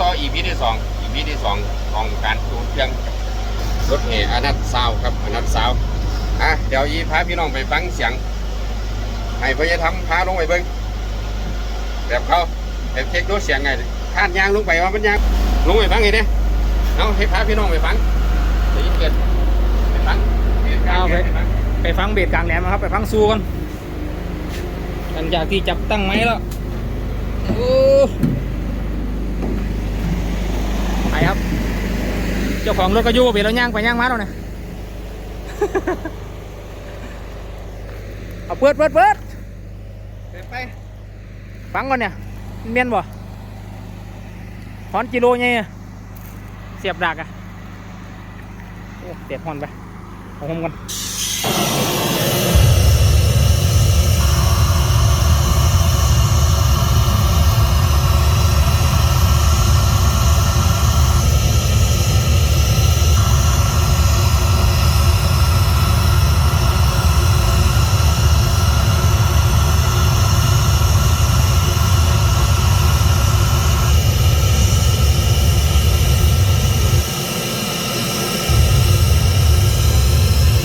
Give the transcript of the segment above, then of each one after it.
ต่ออีพีที่สองอีพีที่สองของการจูนเครื่องรถแห่อนัตซาวครับอนัตซาวอะเดี๋ยวยีพาพี่น้องไปฟังเสียงให้พญาธรรมพาลงไปเบิ้งแบบเขาแบบเช็คดูเสียงไงคาดยางลงไปว่ามันยางลงไปฟังไงเนี่ยเอาให้พาพี่น้องไปฟังเดี๋ยวยิ่งเกิดไปฟังเหตุการณ์เอาไปไปฟังไปฟังเบสกลางแหลมนะครับ ไปฟังซูกันหลังจากที่จับตั้งไม้แล้วโอ้ ไปครับ เจ้าของรถก็อยู่เบสเราย่างไปย่างมาแล้วเนี่ยเอาเปิดเปิดเปิดเดินไปฟังก่อนเนี่ยเมียนบ่ฮอนกิโลไงอะเสียบดักอะโอ้เตียดฮอนไปเอาผมก่อน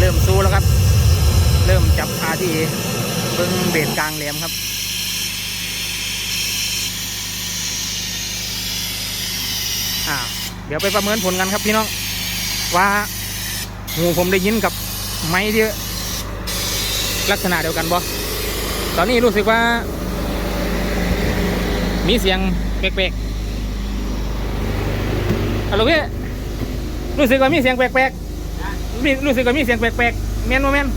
เริ่มสู้แล้วครับ เริ่มจับคาที่เบิ้งเบรกกลางแหลมครับ อ่าเดี๋ยวไปประเมินผลกันครับพี่น้อง ว่าหูผมได้ยินกับไม้ที่ลักษณะเดียวกันบ่ตอนนี้รู้สึกว่า มีเสียงแปลกๆฮัลโหลพี่รู้สึกว่ามีเสียงแปลกๆมีรู้สึกว่ามีเสียงแปลกๆแมนโมแมน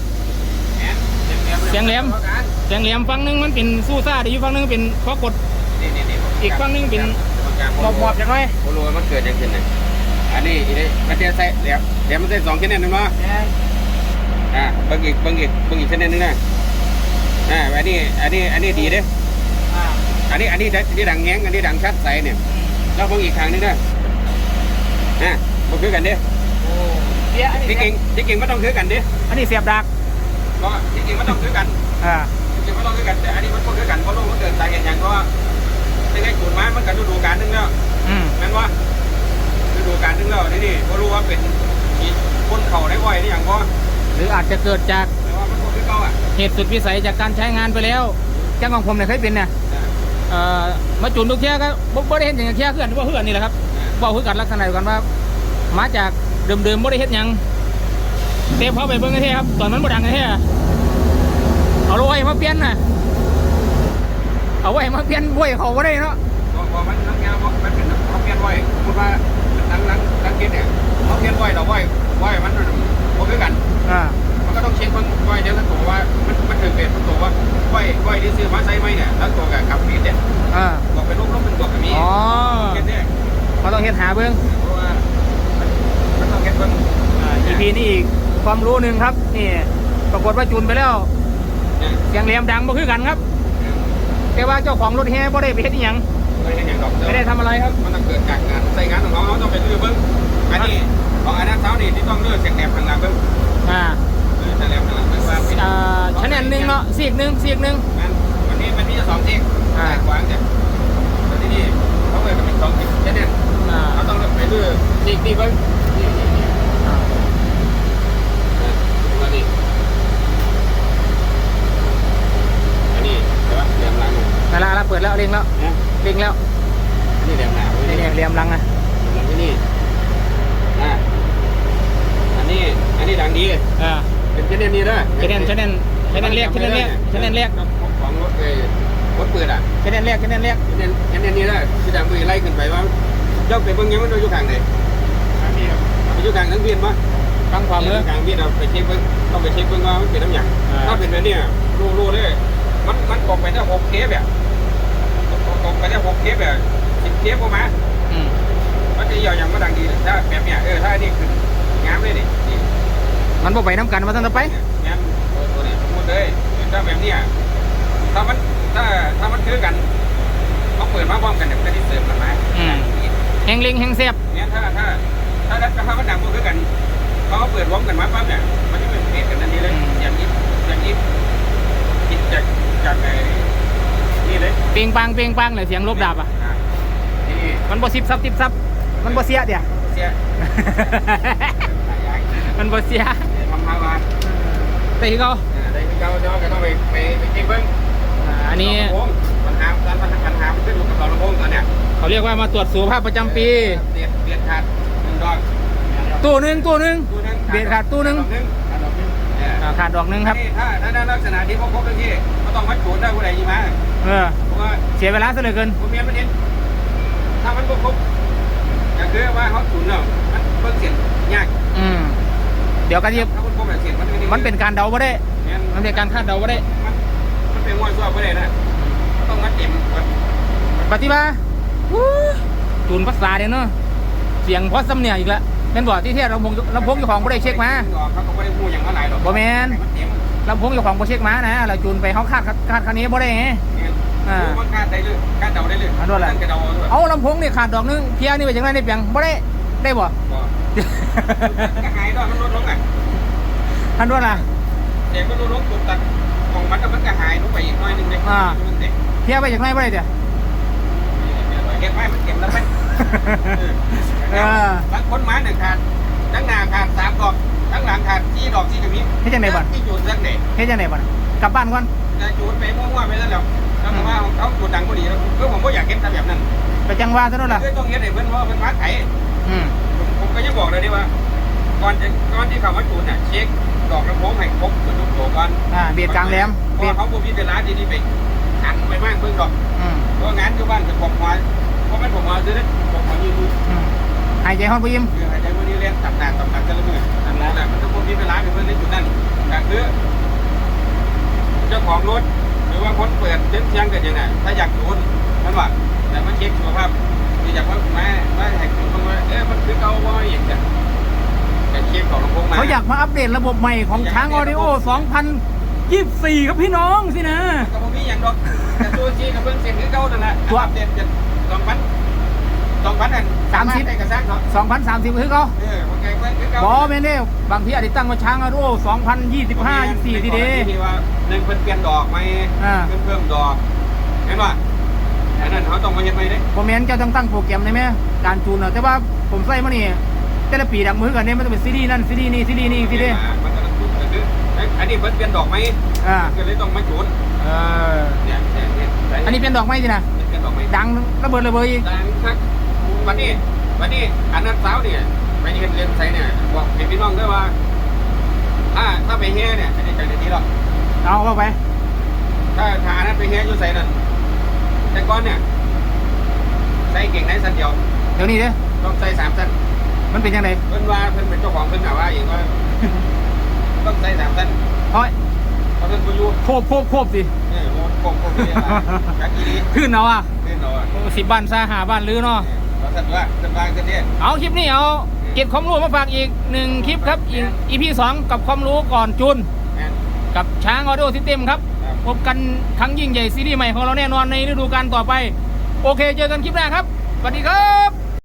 เสียงแหลมเสียงแหลมฟังหนึงมันเป็นสู้ซ่าแต่อยู่ฟังหนึงเป็นข้อกดอีกฝั่งหนึ่งเป็น หมอบหมอบจังไงโอ้โหมันเกิดยังไงเนี่ยอันนี้อีนี่มันจะใส่แหลมแหลมมันใส่สองชนิดหนึ่งเนาะอ่าเบิ่งอีกเบิ่งอีกเบิ่งอีกชนิดนึงนะอ่าอันนี้อันนี้อันนี้ดีเด้อ่าอันนี้อันนี้อันนี้ดังแง้งอันนี้ดังชัดใสเนี่ยแล้วเบิ่งอีกครั้งหนึงนะอ่าบ่คือกันเด้โอ้เดี๋ยอันที่นี้จริงที่จริงไมันต้องคือกันเด้อันนี้เสียบดักก็ที่จริงไมันต้องคือกันอ่าจริงๆมันต้องคือกันแต่อันนี้มันบ่คือกันเพราะโลกมันเกิดสาเหตุอย่างเพราะ ว่าในไงขูดมามันกันฤดูกาลหนึงแล้วอืมนั่นว่าฤดูกาลหนึงแล้วนี่นี่บ่รู้ว่าเป็นอีคนเข่าได้บ่อยนี่อย่างบ่หรืออาจจะเกิดจากแต่ว่ามันบ่คือเก่าอะเหตุสุดวิสัยจากการใช้งานไปแล้วจ้างของผมเนี่ยเคยเป็นเนี่ยเอ่อมาจุนทุกเที่ยก็บ่บ่ได้เห็นอย่างเที่ยคือกันว่าเพื่อนนี่แหละครับบอกคือกันลักษณะเดียวกันว่า มาจากเดิมๆบ่ได้เห็นหยังเตะเขาไปเบิ่งกันเท่ครับตอนมันบ่ดังกันเท่เอาไว้มาเปลี่ยนน่ะ เอาไว้มาเปลี่ยนบ่วยเขาบ่ได้เนาะพอพอมันนักงานบ่มันเป็นเขาเปลี่ยนไว้พูดว่าหลังหลังหลังเกตเนี่ยเขาเปลี่ยนไว้เราไว้ไว้มันบ่คือกันอ่ามันก็ต้องเช็คเบิ่งไว้เดี๋ยวทั้งตัวว่ามันมันถึงเป็นทั้งตัวว่าไว้ไว้ที่ซื้อมาใช้ไหมเนี่ยทั้งตัวกับกับปีดเนี่ยอ่าบอกเป็นลูกลูกเป็นตัวกับมีอ๋อเกตเนี่ยเขาต้องเห็นหาเบิ้งเพราะว่ามันมันต้องเก็ตเบิ่งอ่า EP นี้อีกความรู้หนึ่งครับนี่ปรากฏว่าจูนไปแล้วเนี่ยเสียงแหลมดังบ่คือกันครับ แต่ว่าเจ้าของรถแห่บ่ได้ไปเฮ็ดอิหยังไม่ได้เห็นอย่างดอกไม่ได้ทำอะไรครับ มันต้องเกิดจากงานใส่งานของเขาเขาต้องไปลื้อเบิ้งอันนี้ของอันนั้นเท้านี่ที่ต้องเลือกเสียงแหลมข้างหลังเบิ้งอ่าเลือกเสียงแหลมข้างหลังเบิ้งว่าเป็นอ่าชแนลหนึ่งเนาะซีกหนึ่งซีกหนึ่งมันวันนี้มันมีจะสองทีอ่าขวางเนี่ยแต่ที่นี่เขาเลยก็เป็นสองทีแค่นี้อ่าเขาต้องเลือกไปเลือกนี่นี่เบิ้งนี่นี่นี่ อ่า อันนี้อันนี้ใช่ปะแหลมหลัง เวลาเราเปิดแล้วเร่งแล้วนะเร่งแล้วอันนี้แหลมหนาเว้ยนี่นี่เนี่ยแหลมหลังอะหลังที่นี่อ่าอันนี้ อันนี้ดังดี อ่าเป็นชนิดนี้ด้วยชแนลชแนลชแนลแรกชแนลแรกชแนลแรกของรถเลยรถเปิดอะชแนลแรกชแนลแรกชแนลชแนลนี้ด้วยที่ดังมือไล่ขึ้นไปว่าเจ้าไปเบิ่งยังมันอยู่ทางไหนไปอยู่ทางทั้งเวียนปะฟังความเมื่อ ทางเวียนเราไปเช็คเบิ่งต้องไปเช็คเบิ่งว่ามันเป็นน้ำหยังอ่า ถ้าเป็นแบบเนี้ยรู้รู้เลยมันมันตกไปได้หกเคสแบบ ตกไปได้หกเคสแบบสิบเคสประมาณอืมมันจะยาวอย่างมาดังดีถ้าแบบเนี้ยเออถ้านี่คืองามเลยนี่นี่มันบ่ไปน้ำกันมาตั้งแต่ไปงามตัวนี้พูดเลยถ้าแบบเนี้ยถ้ามันถ้าถ้ามันคือกันเขาเปิดมาพร้อมกันเนี่ยมันก็ได้เสริมกันมาอืมแหงเล็งแหงเสียบเนี่ยถ้าถ้าถ้าถ้าถ้ามันดังพวกคือกันเขาเปิดพร้อมกันมาปั๊บเนี่ยมันจะเป็นเมตกันทันทีเลยอย่างนี้อย่างนี้คิดจากจากไอ้ นี่เลยเปรียงปังเปรียงปังเลยเสียงลบดาบอะอ่านี่ไปมันบ่ซิบซับซิบซับมันบ่เสียเดี๋ยว เสียหลายอย่างมันบ่เสียทำมาว่าแต่ที่เขาได้ที่เขาเจ้าก็ต้องไปไปไปเช็คเบิ้งอ่าอันนี้ปัญหาการปัญหามันขึ้นอยู่กับต่อลำโพงตอนเนี้ยเขาเรียกว่ามาตรวจสุขภาพประจำปีเดียดเดียดขาดหนึ่งดอกตู้หนึงตู้หนึง ตู้นึงเบียดขาดตู้นึงขาดดอกนึงขาดดอกนึงเนี่ยอ่าขาดดอกหนึงครับ นี่ถ้าถ้าได้ลักษณะที่พวกครบทั้งที่ก็ต้องมัดจูนได้ผู้ใดยี่มา เออ เพราะว่าเสียเวลาซะเหลือเกิน ผมเมียมันเห็นถ้ามันบ่ครบก็คือว่าเขาจูนแล้วมันเบิ่งเสียงยากอืม เดี๋ยวกันยิบถ้ามันครบแบบเสียงมันมันเป็นการเดาบ่ได้มันเป็นการคาดเดาบ่ได้มันมันเป็นงวดซัวผู้ใดนะต้องมัดเต็มก่อนปฏิบัติอู้จูนภาษาเด้เนาะเสียงเพราะสำเนียงอีกแล้วเป็นบ่ที่เทียลำโพงลำโพงเจ้าของบ่ได้เช็คมาเขาก็ไม่ได้พูดอย่างเท่าไหร่หรอกบ่แม่นมันเต็ม ลำโพงเจ้าของบ่เช็คมานะเราจูนไปเขาคาดคาดคันนี้บ่ได้ไงอ่ามันคาดได้เลยคาดเดาได้เลยอันนั้นแหละกระเดาด้วยเอาลำโพงนี่ขาดดอกหนึงเพียนี่ไปจังไรได้เปียงบ่ได้ได้บ่ก็หายด้วยมันลดลงอะท่านว่าล่ะเด็กมันลดลงตุกตัดของมันก็มันก็หายลงไปอีกหน่อยหนึงเด็กอ่ามันเด็กเพียไปจังไรบ่ได้เดี๋ยวเก็บไว้มันเก็บแล้วไหมเออบางคนไม้หนึ่งขาดทั้งหน้าขาดสามดอก ทั้งหลังขาดสี่ดอกสี่กระพริบเฮ็ดจังไดบ่ที่จูดสักเด็กเฮ็ดจังไดบ่น่ะกลับบ้านก่อนจะจูดไปมั่วๆไปแล้วแล้วแล้วก็ว่าของเขาจูดดังพอดีแล้วคือผมก็อยากเก็บทำแบบนั้นไปจังว่าซะนั่นล่ะคือต้องเฮ็ดให้เพิ่นว่าเพิ่นมาไถอืมผมผมก็ยังบอกเลยนี่ว่าก่อนจะก่อนที่เขามาจูดเนี่ยเช็คดอกลำโพงให้ครบทุกตัวก่อนอ่าเบียดกลางแหลมเพเบียราะดเขาบ่มีเวลาที่นี่ไปหันไปบ้างเบิ่งดอกอืมเพราะงานอยู่บ้านจะผมมาเพราะมันผมมาซื้อเนี่ยผมมายืนดูอืม หายใจฮอดบ่ยิ้มคือหายใจวันนี้เล่นตับหน้าตับหลังกันละมือนั่นแหละมันต้องมีเวลาไปเพิ่นในจุดนั้นก็คือเจ้าของรถหรือว่าคนเปิดเส้นเสียงเกิดยังไงถ้าอยากจูนมันว่าแต่มาเช็คสุขภาพที่อยากว่ามาว่าให้คุณว่าเอ๊ะมันคือเก่าบ่อย่างเงี้ยแต่เช็คของลำโพงมาเขาอยากมาอัปเดตระบบใหม่ของช้างออดิโอ2024 ครับพี่น้องสินะก็บ่มีหยังดอกแต่ตัวจีกับเพิ่นเสียงคือเก่านั่นแหละตัวอัปเดตจะสองพันส องพันอันสามสิบได้กระซังเนาะ2030คือเขาเออโอเคเพิ่นคือเก่าบอแม่นเด้บางทีอาจจะตั้งว่าช้างออดิโอ2025 24ทีเด้ที่ว่าหนึ่งเพิ่นเปลี่ยนดอกไหมอ่า เพิ่มเพิ่มดอกเห็นป่ะอันนั้นเขาต้องมาเฮ็ดไหมเด้ผมแม่นเจ้าต้องตั้งโปรแกรมได้ไหมการจูนน่ะแต่ว่าผมใส่มานี่แต่ละปีดักมือกันเนี่ยมันจะเป็นซีดีนั่นซีดีนี่ซีดีนี่ซีดีมันก็ต้องจุดก็คืออันนี้เพิ่นเปลี่ยนดอกไหมอ่าก็เลยต้องมาจุดเออเนี่ยเนี่ยเนี่ยอันนี้เป็นดอกไม้สินะเปลี่ยนดอกไหมดังระเบิดระเบิดอีก ดังคัก วันนี้วันนี้อันนั้นสาวเนี่ยไปเรียนเรียนไสเนี่ยบอกให้พี่น้องด้วยว่า ถ้าถ้าไปแห่เนี่ยอันนี้ใจดีหรอกเอาเข้าไปถ้าถ้าอันนั้นไปแห่อยู่ไสนั่นแต่ก่อนเนี่ยใส่เก่งในสันเดียวเดี๋ยวนี้เด้อต้องใส่สามสันมันเป็นยังไงเพิ่นว่าเพิ่นเป็นเจ้าของเพิ่นน่ะว่าเองว่าต้องใส่สามสันเฮ้ยเพราะเพิ่นบ่อยู่โคบโคบโคบสิเนี่ยโอ้โหโคตรเลยอะจักอีนี้ขึ้นเอาอะขึ้นเอาอะสิบบ้านซาหาบ้านลือเนาะว่า สันว่าสันว่าสันเนี่ย เอาคลิปนี้เอาเก็บความรู้มาฝากอีกหนึ่งคลิปครับอีพีสองกับความรู้ก่อนจูนแม่นกับช้างออโดซิสเต็มครับ ครับ พบกันครั้งยิ่งใหญ่ซีรีส์ใหม่ของเราแน่นอนในฤดูกาลต่อไป โอเคเจอกันคลิปหน้าครับสวัสดีครับ